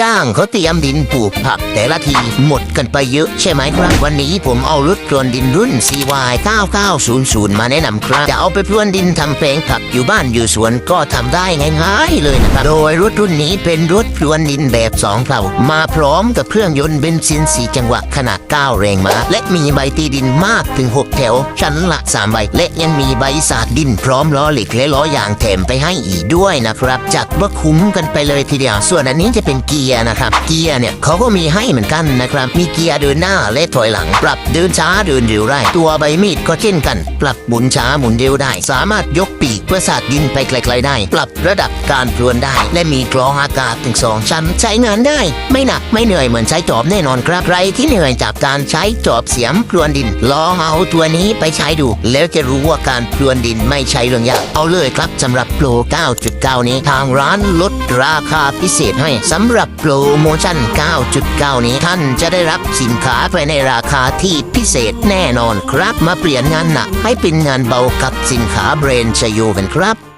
จ้างเขาเตรียมดินปลูกผักแต่ละทีหมดกันไปเยอะใช่ไหมครับ วันนี้ผมเอารถพรวนดินรุ่น CY 9900 มาแนะนำครับจะเอาไปพรวนดินทำแปลงผักอยู่บ้านอยู่สวนก็ทำได้ง่ายๆเลยนะครับโดยรถรุ่นนี้เป็นรถพรวนดินแบบสองเพลามาพร้อมกับเครื่องยนต์เบนซินสีจังหวะขนาด 9 แรงม้าและมีใบตีดินมากถึง 6 แถว ชั้นละ 3 ใบ และยังมีใบสาดดินพร้อมล้อเหล็กและล้อยางแถมไปให้อีกด้วยนะครับจัดว่าคุ้มกันไปเลยทีเดียว ส่วนอันนี้จะเป็นเกียร์นะครับ เกียร์เนี่ยเขาก็มีให้เหมือนกันนะครับ มีเกียร์เดินหน้าและถอยหลัง ปรับเดินช้าเดินเร็วได้ ตัวใบมีดก็เช่นกัน ปรับหมุนช้าหมุนเร็วได้ สามารถยกปีกเพื่อสาดดินไปไกลๆได้ ปรับระดับการพรวนได้ และมีกรองอากาศถึงสองชั้นใช้งานได้ ไม่หนักไม่เหนื่อยเหมือนใช้จอบแน่นอนครับใครที่เหนื่อยจากการใช้จอบเสียมพรวนดิน ลองเอาตัวนี้ไปใช้ดู แล้วจะรู้ว่าการพรวนดินไม่ใช่เรื่องยากเอาเลยครับสำหรับโปร 9.9 นี้ทางร้านลดราคาพิเศษให้สำหรับโปรโมชั่น 9.9 นี้ท่านจะได้รับสินค้าไปในราคาที่พิเศษแน่นอนครับ มาเปลี่ยนงานหนักให้เป็นงานเบากับสินค้าเบรนชโยกันครับ